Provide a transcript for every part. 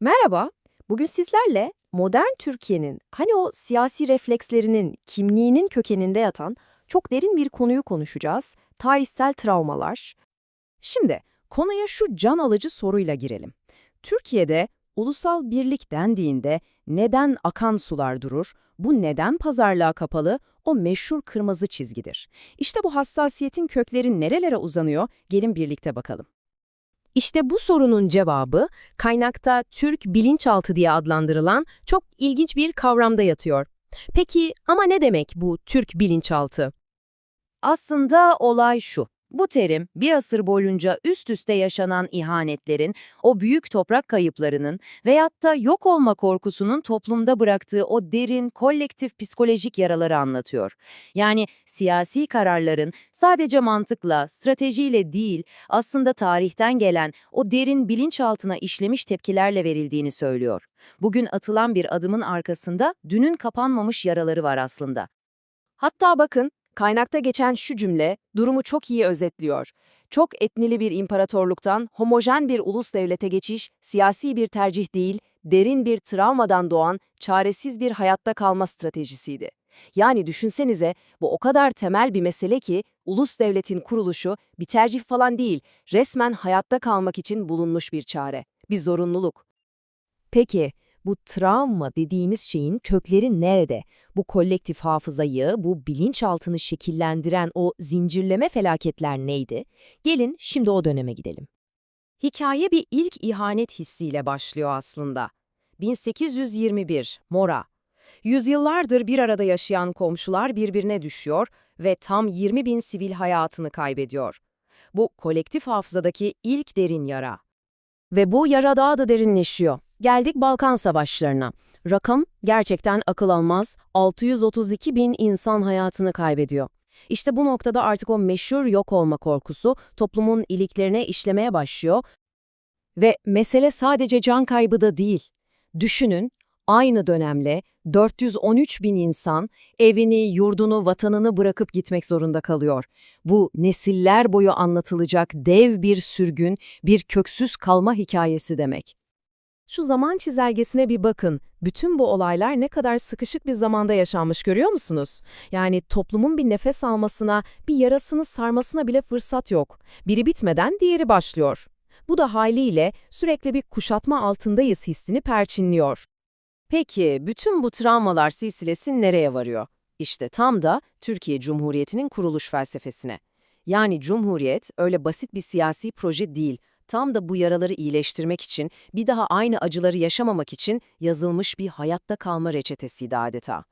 Merhaba, bugün sizlerle modern Türkiye'nin hani o siyasi reflekslerinin kimliğinin kökeninde yatan çok derin bir konuyu konuşacağız. Tarihsel travmalar. Şimdi konuya şu can alıcı soruyla girelim. Türkiye'de ulusal birlik dendiğinde neden akan sular durur? Bu neden pazarlığa kapalı? O meşhur kırmızı çizgidir. İşte bu hassasiyetin kökleri nerelere uzanıyor? Gelin birlikte bakalım. İşte bu sorunun cevabı kaynakta Türk bilinçaltı diye adlandırılan çok ilginç bir kavramda yatıyor. Peki ama ne demek bu Türk bilinçaltı? Aslında olay şu. Bu terim bir asır boyunca üst üste yaşanan ihanetlerin, o büyük toprak kayıplarının veyahut da yok olma korkusunun toplumda bıraktığı o derin kolektif psikolojik yaraları anlatıyor. Yani siyasi kararların sadece mantıkla, stratejiyle değil, aslında tarihten gelen o derin bilinçaltına işlemiş tepkilerle verildiğini söylüyor. Bugün atılan bir adımın arkasında dünün kapanmamış yaraları var aslında. Hatta bakın, kaynakta geçen şu cümle durumu çok iyi özetliyor. Çok etnili bir imparatorluktan homojen bir ulus devlete geçiş, siyasi bir tercih değil, derin bir travmadan doğan, çaresiz bir hayatta kalma stratejisiydi. Yani düşünsenize, bu o kadar temel bir mesele ki, ulus devletin kuruluşu bir tercih falan değil, resmen hayatta kalmak için bulunmuş bir çare, bir zorunluluk. Peki, bu travma dediğimiz şeyin kökleri nerede? Bu kolektif hafızayı, bu bilinçaltını şekillendiren o zincirleme felaketler neydi? Gelin şimdi o döneme gidelim. Hikaye bir ilk ihanet hissiyle başlıyor aslında. 1821, Mora. Yüzyıllardır bir arada yaşayan komşular birbirine düşüyor ve tam 20 bin sivil hayatını kaybediyor. Bu kolektif hafızadaki ilk derin yara. Ve bu yara daha da derinleşiyor. Geldik Balkan Savaşlarına. Rakam gerçekten akıl almaz. 632 bin insan hayatını kaybediyor. İşte bu noktada artık o meşhur yok olma korkusu toplumun iliklerine işlemeye başlıyor. Ve mesele sadece can kaybı da değil. Düşünün, aynı dönemle 413 bin insan evini, yurdunu, vatanını bırakıp gitmek zorunda kalıyor. Bu nesiller boyu anlatılacak dev bir sürgün, bir köksüz kalma hikayesi demek. Şu zaman çizelgesine bir bakın. Bütün bu olaylar ne kadar sıkışık bir zamanda yaşanmış görüyor musunuz? Yani toplumun bir nefes almasına, bir yarasını sarmasına bile fırsat yok. Biri bitmeden diğeri başlıyor. Bu da haliyle sürekli bir kuşatma altındayız hissini perçinliyor. Peki bütün bu travmalar silsilesi nereye varıyor? İşte tam da Türkiye Cumhuriyeti'nin kuruluş felsefesine. Yani Cumhuriyet öyle basit bir siyasi proje değil, tam da bu yaraları iyileştirmek için, bir daha aynı acıları yaşamamak için yazılmış bir hayatta kalma reçetesiydi adeta.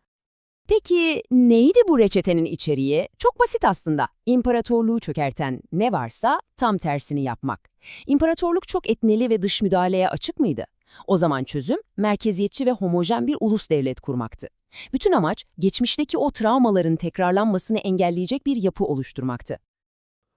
Peki neydi bu reçetenin içeriği? Çok basit aslında. İmparatorluğu çökerten ne varsa tam tersini yapmak. İmparatorluk çok etnili ve dış müdahaleye açık mıydı? O zaman çözüm, merkeziyetçi ve homojen bir ulus devlet kurmaktı. Bütün amaç, geçmişteki o travmaların tekrarlanmasını engelleyecek bir yapı oluşturmaktı.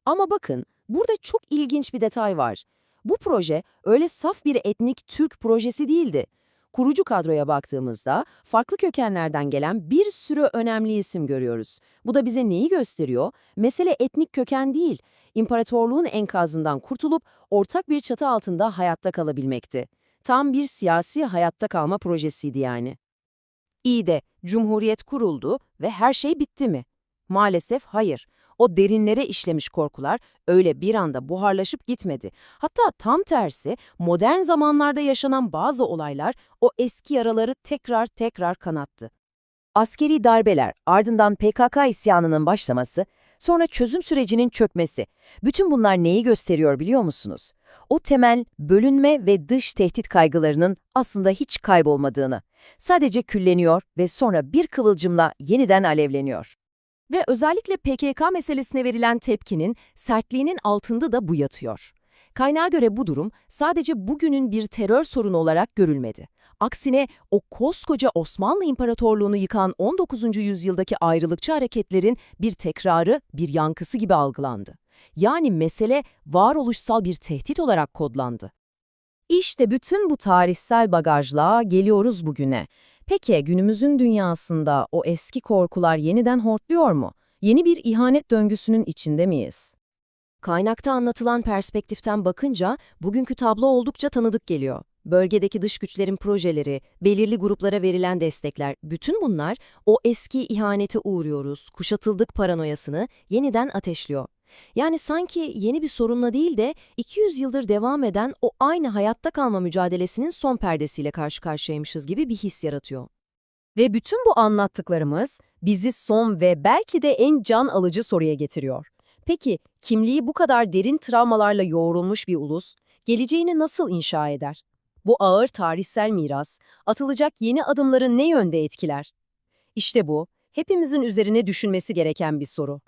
Ama bakın, burada çok ilginç bir detay var. Bu proje öyle saf bir etnik Türk projesi değildi. Kurucu kadroya baktığımızda farklı kökenlerden gelen bir sürü önemli isim görüyoruz. Bu da bize neyi gösteriyor? Mesele etnik köken değil, imparatorluğun enkazından kurtulup ortak bir çatı altında hayatta kalabilmekti. Tam bir siyasi hayatta kalma projesiydi yani. İyi de Cumhuriyet kuruldu ve her şey bitti mi? Maalesef hayır. O derinlere işlemiş korkular öyle bir anda buharlaşıp gitmedi. Hatta tam tersi modern zamanlarda yaşanan bazı olaylar o eski yaraları tekrar tekrar kanattı. Askeri darbeler, ardından PKK isyanının başlaması, sonra çözüm sürecinin çökmesi. Bütün bunlar neyi gösteriyor biliyor musunuz? O temel bölünme ve dış tehdit kaygılarının aslında hiç kaybolmadığını. Sadece külleniyor ve sonra bir kıvılcımla yeniden alevleniyor. Ve özellikle PKK meselesine verilen tepkinin sertliğinin altında da bu yatıyor. Kaynağa göre bu durum sadece bugünün bir terör sorunu olarak görülmedi. Aksine o koskoca Osmanlı İmparatorluğunu yıkan 19. yüzyıldaki ayrılıkçı hareketlerin bir tekrarı, bir yankısı gibi algılandı. Yani mesele varoluşsal bir tehdit olarak kodlandı. İşte bütün bu tarihsel bagajla geliyoruz bugüne. Peki günümüzün dünyasında o eski korkular yeniden hortluyor mu? Yeni bir ihanet döngüsünün içinde miyiz? Kaynakta anlatılan perspektiften bakınca bugünkü tablo oldukça tanıdık geliyor. bölgedeki dış güçlerin projeleri, belirli gruplara verilen destekler, bütün bunlar o eski ihanete uğruyoruz, kuşatıldık paranoyasını yeniden ateşliyor. Yani sanki yeni bir sorunla değil de 200 yıldır devam eden o aynı hayatta kalma mücadelesinin son perdesiyle karşı karşıyaymışız gibi bir his yaratıyor. Ve bütün bu anlattıklarımız bizi son ve belki de en can alıcı soruya getiriyor. Peki kimliği bu kadar derin travmalarla yoğrulmuş bir ulus geleceğini nasıl inşa eder? Bu ağır tarihsel miras atılacak yeni adımları ne yönde etkiler? İşte bu hepimizin üzerine düşünmesi gereken bir soru.